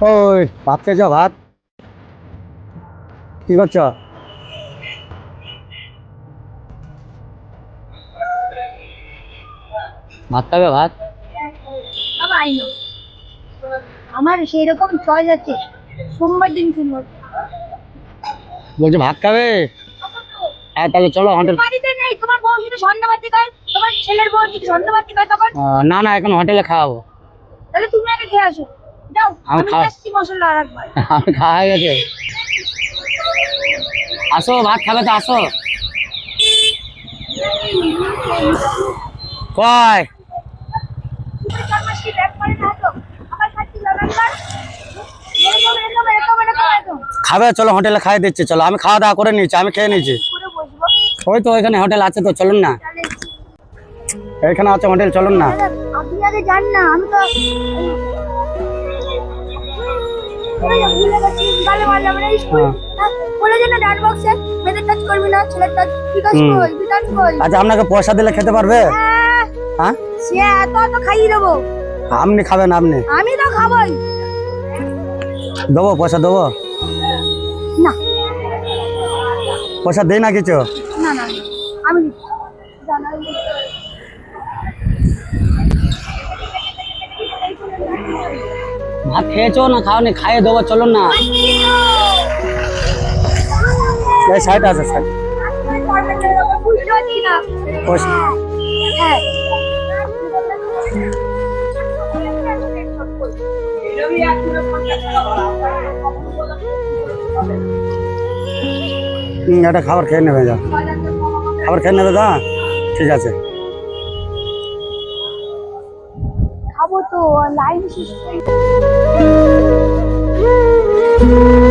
ওই ভাত খেয়েছ ভাত? কি করছ? ভাত খাবে ভাত? আমার সেই রকম চয়েস আছে। সোমবার দিন শুনব বলছি ভাত খাবে? হ্যাঁ তাহলে চলো হোটেল তোমার বউ যদি সন্ধ্যাবাতি খায় তোমার ছেলের বউ যদি সন্ধ্যাবাতি খায় তখন? না না এখন হোটেলে খাওয়াবো। তাহলে তুমি আগে খেয়ে আসো। আমি খাওয়া- গেছে। আসো ভাত খাবে তো আসো। কয়? খাবে চলো হোটেলে খাইয়ে দিচ্ছি চলো। আমি খাওয়া দাওয়া করে নিচ্ছি আমি খেয়ে বসবো ওই তো ওইখানে হোটেল আছে তো চলুন না। এখানে আছে হোটেল চলুন না। আপনি আগে যান না আমি তো গালে মারলাম না স্কুল হ্যাঁ। বলে যে না ডান বক্সে মেয়েদের টাচ করবি না ছেলের টাচ বিকাশ হুম। কই বিকাশ কই আচ্ছা আপনাকে পয়সা দিলে খেতে পারবে? হ্যাঁ, সে এত এত খাইয়ে দেবো। আপনি খাবেন আপনি? আমি তো খাবোই। দেবো পয়সা দেবো? না। পয়সা দেই না কিছু? না না, আমি জানাই ভাত খেয়েছো না খাওনি? খাইয়ে দেবো চলুন না। সাইড আছে সাইড। হ্যাঁ এটা খাবার খেয়ে নেবে যা। খাবার খেয়ে নেবে দা ঠিক আছে। খাব তো লাইন শেষ Thank you.